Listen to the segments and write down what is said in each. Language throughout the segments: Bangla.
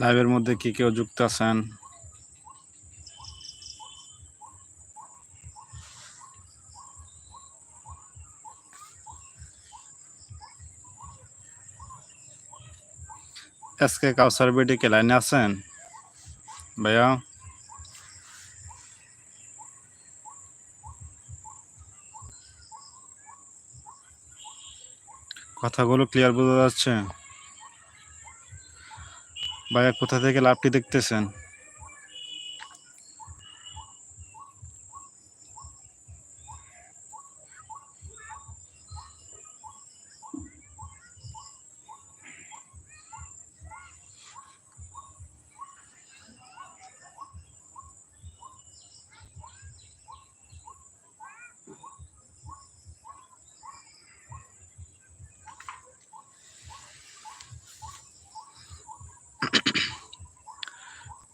লাইভের মধ্যে কি কেউ যুক্ত আছেন? এসকে কাউসার বেডি কে লাইনে আছেন? ভাইয়া? কথাগুলো ক্লিয়ার বোঝা যাচ্ছে? ভাইয়া কোথা থেকে লাভটি দেখতেছেন?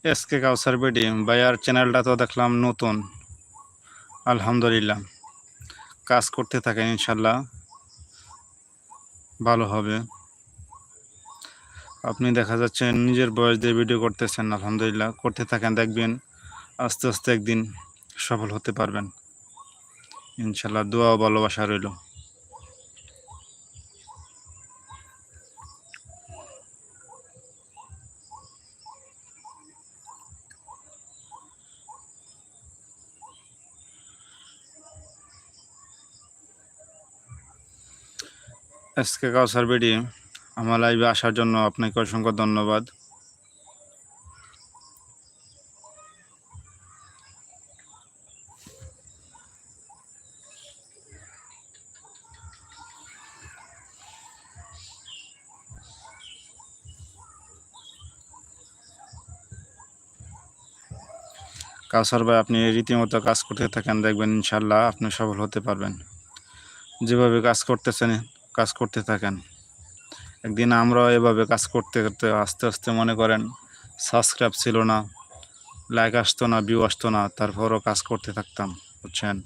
এসকে কাউসার বেডি ভাইয়ার চ্যানেলটা তো দেখলাম নতুন। আলহামদুলিল্লাহ। কাজ করতে থাকেন ইনশাল্লাহ ভালো হবে। আপনি দেখা যাচ্ছে নিজের বয়স দিয়ে ভিডিও করতেছেন, আলহামদুলিল্লাহ। করতে থাকেন, দেখবেন আস্তে আস্তে একদিন সফল হতে পারবেন। ইনশাল্লাহ দোয়া ভালোবাসা রইল। এসকে কাউসার বেডি আমার লাইভে আসার জন্য আপনাকে অসংখ্য ধন্যবাদ। কাউসার ভাই, আপনি রীতিমতো কাজ করতে থাকেন, দেখবেন ইনশাল্লাহ আপনি সফল হতে পারবেন। যেভাবে কাজ করতেছেন কাজ করতে থাকেন। একদিন আমরা এভাবে কাজ করতে করতে আস্তে আস্তে মনে করেন সাবস্ক্রাইব ছিল না লাইক আসতো না ভিউ আসতো না, তারপরও কাজ করতে থাকতাম, বুঝছেন?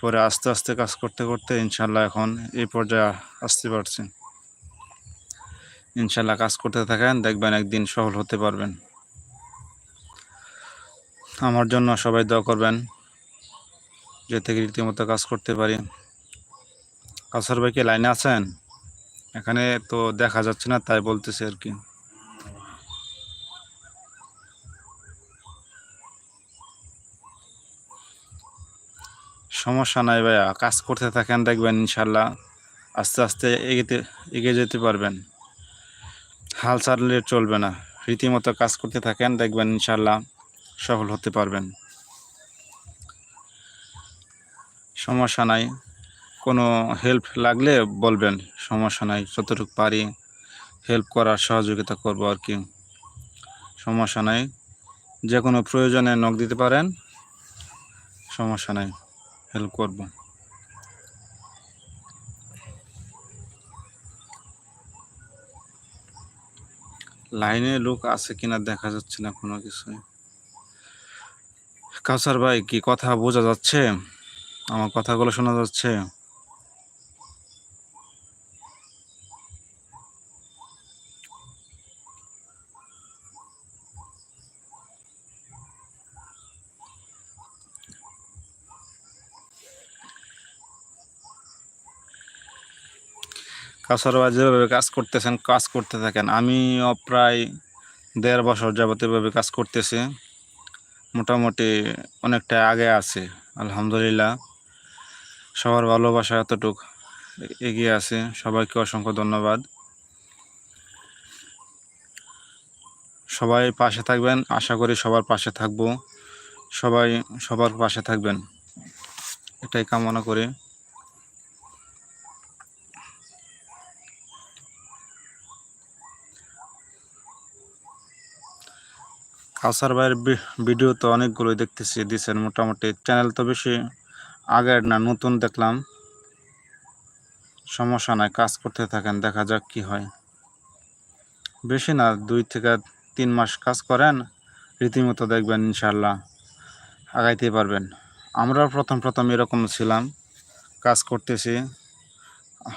পরে আস্তে আস্তে কাজ করতে করতে ইনশাল্লাহ এখন এই পর্যায়ে আসতে পারছি। ইনশাল্লাহ কাজ করতে থাকেন, দেখবেন একদিন সফল হতে পারবেন। আমার জন্য সবাই দোয়া করবেন যে থেকে রীতিমতো কাজ করতে পারি। কাসার ভাই কি লাইনে আছেন? এখানে তো দেখা যাচ্ছে না, তাই বলতেছে আর কি। সমস্যা নাই ভাইয়া, কাজ করতে থাকেন, দেখবেন ইনশাল্লাহ আস্তে আস্তে এগিয়ে এগিয়ে যেতে পারবেন। হাল ছাড়লে চলবে না। রীতিমতো কাজ করতে থাকেন, দেখবেন ইনশাল্লাহ সফল হতে পারবেন। সমস্যা নাই। কোনো হেল্প লাগলে বলবেন, সমস্যা নাই, যতটুকু পারি হেল্প করার সহযোগিতা করব আর কি। সমস্যা নাই, যে কোনো প্রয়োজনে নখ দিতে পারেন, সমস্যা নাই হেল্প করব। লাইনে লোক আছে কিনা দেখা যাচ্ছে না কোনো কিছুই। কাউসার ভাই, কি কথা বোঝা যাচ্ছে? আমার কথাগুলো শোনা যাচ্ছে? কাউসার ভাই যেভাবে কাজ করতেছেন, কাজ করতে থাকেন, আমিও প্রায় দেড় বছর যাবত এভাবে কাজ করতেছি। মোটামুটি অনেকটা আগে আছে, আলহামদুলিল্লাহ। সবার ভালোবাসা এতটুক এগিয়ে আছে, সবাইকে অসংখ্য ধন্যবাদ। সবাই পাশে থাকবেন, আশা করি সবার পাশে থাকব। সবাই সবার পাশে থাকবেন। এটাই কামনা করি। কাউসার ভাইয়ের ভিডিও তো অনেকগুলোই দেখতেছি দিচ্ছেন মোটামুটি। চ্যানেল তো বেশি আগের না, নতুন দেখলাম। সমস্যা নাই, কাজ করতে থাকেন, দেখা যাক কি হয়। বেশি না, দুই থেকে তিন মাস কাজ করেন, রীতিমতো দেখবেন ইনশাল্লাহ আগাইতে পারবেন। আমরা প্রথম প্রথম এরকম ছিলাম, কাজ করতেছি।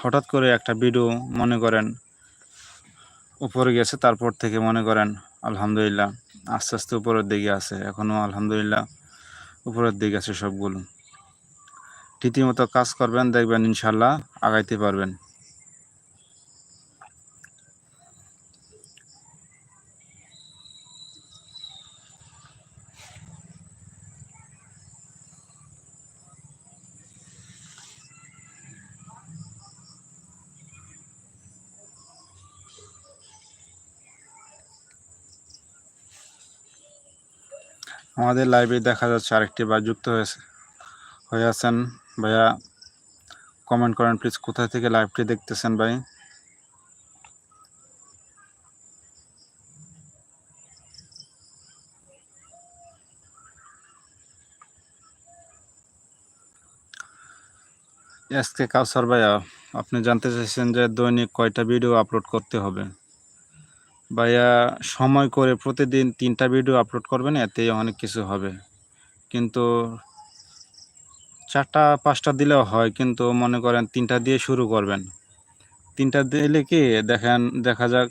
হঠাৎ করে একটা ভিডিও মনে করেন উপরে গেছে, তারপর থেকে মনে করেন আলহামদুলিল্লাহ, আস্তে আস্তে উপরের দিকে আছে এখনও আলহামদুলিল্লাহ উপরের দিকে আছে সবগুলো। রীতিমতো কাজ করবেন, দেখবেন ইনশাল্লাহ আগাইতে পারবেন। আমাদের লাইভে দেখা যাচ্ছে আরেকটি ভাই যুক্ত হয়েছে। হয়ে আছেন। ভাইয়া কমেন্ট করেন প্লিজ কোথায় থেকে লাইভটি দেখতেছেন ভাই? এসকে কাউসার ভাইয়া, আপনি জানতে চাইছেন যে দৈনিক কয়টা ভিডিও আপলোড করতে হবে? ভাইয়া সময় করে প্রতিদিন তিনটা ভিডিও আপলোড করবেন, এতেই অনেক কিছু হবে। কিন্তু চারটা, পাঁচটা দিলেও হয়, কিন্তু মনে করেন তিনটা দিয়ে শুরু করবেন। তিনটা দিলে কি, দেখেন, দেখা যাক,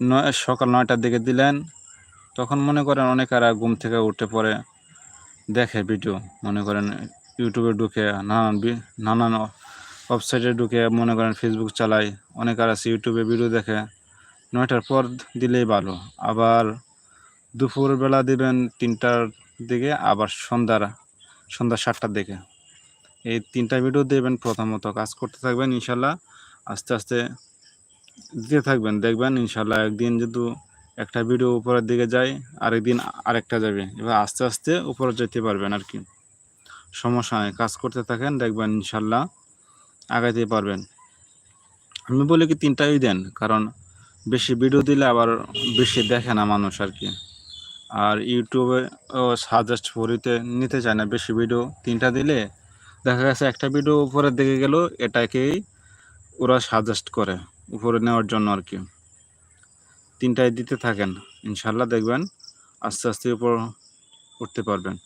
নয়, সকাল নয়টার দিকে দিলেন, তখন মনে করেন অনেকেরা ঘুম থেকে উঠে পড়ে, দেখে ভিডিও। মনে করেন ইউটিউবে ঢুকে, নানান নানান ওয়েবসাইটে ঢুকে মনে করেন ফেসবুক চালায় অনেকের আছে ইউটিউবে ভিডিও দেখে নয়টার পর দিলেই ভালো। আবার দুপুরবেলা দিবেন তিনটার দিকে, আবার সন্ধ্যার, সন্ধ্যা সাতটার দিকে। এই তিনটা ভিডিও দেবেন, প্রথমত কাজ করতে থাকবেন ইনশাল্লাহ। আস্তে আস্তে দিতে থাকবেন, দেখবেন ইনশাল্লাহ একদিন যদি একটা ভিডিও উপরের দিকে যায় আরেকদিন আরেকটা যাবে। এবার আস্তে আস্তে উপরে যেতে পারবেন আর কি। সমস্যা নেই, কাজ করতে থাকেন, দেখবেন ইনশাল্লাহ আগাইতে পারবেন। আমি বলি কি তিনটাই দেন, কারণ বেশি ভিডিও দিলে আবার বেশি দেখে না মানুষ আর কি। আর ইউটিউবে সাজেস্ট ফরিতে নিতে চায় না বেশি ভিডিও তিনটা দিলে। দেখা গেছে একটা ভিডিও উপরের দিকে গেল, এটাকেই ওরা সাজেস্ট করে, উপরে নেওয়ার জন্য আর কি। তিনটায় দিতে থাকেন ইনশাল্লাহ দেখবেন, আস্তে আস্তে উপর উঠতে পারবেন।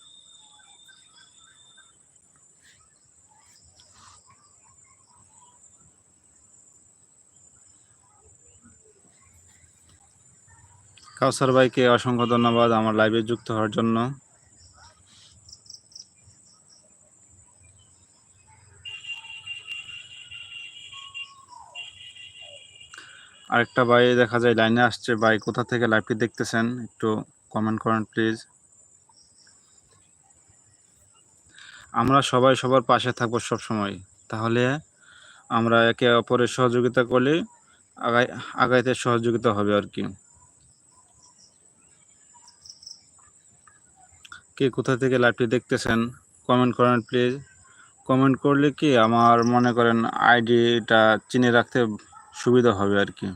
কাউসার ভাইকে অসংখ্য ধন্যবাদ আমার লাইভে যুক্ত হওয়ার জন্য। আরেকটা ভাই দেখা যায় লাইনে আসছে, ভাই কোথা থেকে লাইভটি দেখতেছেন? একটু কমেন্ট করেন প্লিজ আমরা সবাই সবার পাশে থাকব সব সময় তাহলে আমরা একে অপরের সহযোগিতা করলে আগাই আগাইতে সহযোগিতা হবে আর কি। কে কোথা থেকে লাইভটি দেখতেছেন কমেন্ট করেন প্লিজ কমেন্ট করলে কি আমার মনে করেন আইডিটা চিনে রাখতে সুবিধা হবে আর কি।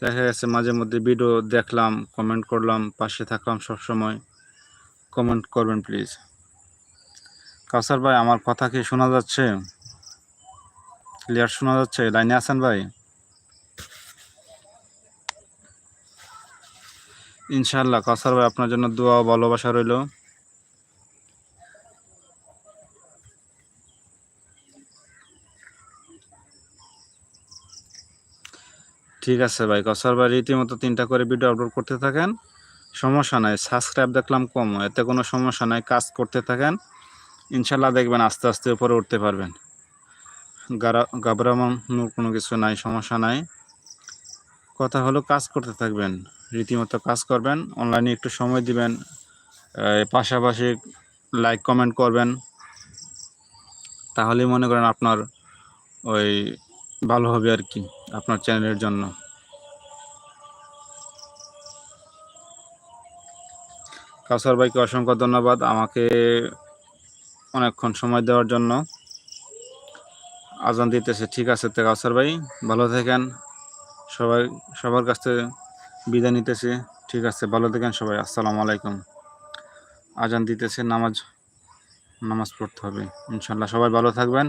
দেখা গেছে মাঝে মধ্যে ভিডিও দেখলাম কমেন্ট করলাম, পাশে থাকলাম সব সময় কমেন্ট করবেন প্লিজ কাউসার ভাই, আমার কথা কি শোনা যাচ্ছে? ক্লিয়ার শোনা যাচ্ছে? লাইনে আছেন ভাই? ইনশাল্লাহ কাসার ভাই আপনার জন্য দোয়া ভালোবাসা রইল। ঠিক আছে ভাই, কসার ভাই রীতিমতো তিনটা করে ভিডিও আপলোড করতে থাকেন। সমস্যা নাই সাবস্ক্রাইব দেখলাম কম, এতে কোনো সমস্যা নাই, কাজ করতে থাকেন। ইনশাল্লাহ দেখবেন আস্তে আস্তে উপরে উঠতে পারবেন। গাবরামানোর কোনো কিছু নাই, সমস্যা নাই। কথা হলো কাজ করতে থাকবেন, রীতিমতো কাজ করবেন অনলাইনে একটু সময় দিবেন পাশাপাশি লাইক কমেন্ট করবেন, তাহলেই মনে করেন আপনার ওই ভালো হবে আর কি, আপনার চ্যানেলের জন্য। কাউসার ভাইকে অসংখ্য ধন্যবাদ আমাকে অনেকক্ষণ সময় দেওয়ার জন্য। আজান দিতেছে, ঠিক আছে তো কাউসার ভাই, ভালো থাকেন। সবাই, সবার কাছ থেকে বিদায় নিতেছে। ঠিক আছে, ভালো থাকেন সবাই। আসসালামু আলাইকুম। আজান দিতেছে, নামাজ নামাজ পড়তে হবে। ইনশাল্লাহ সবাই ভালো থাকবেন।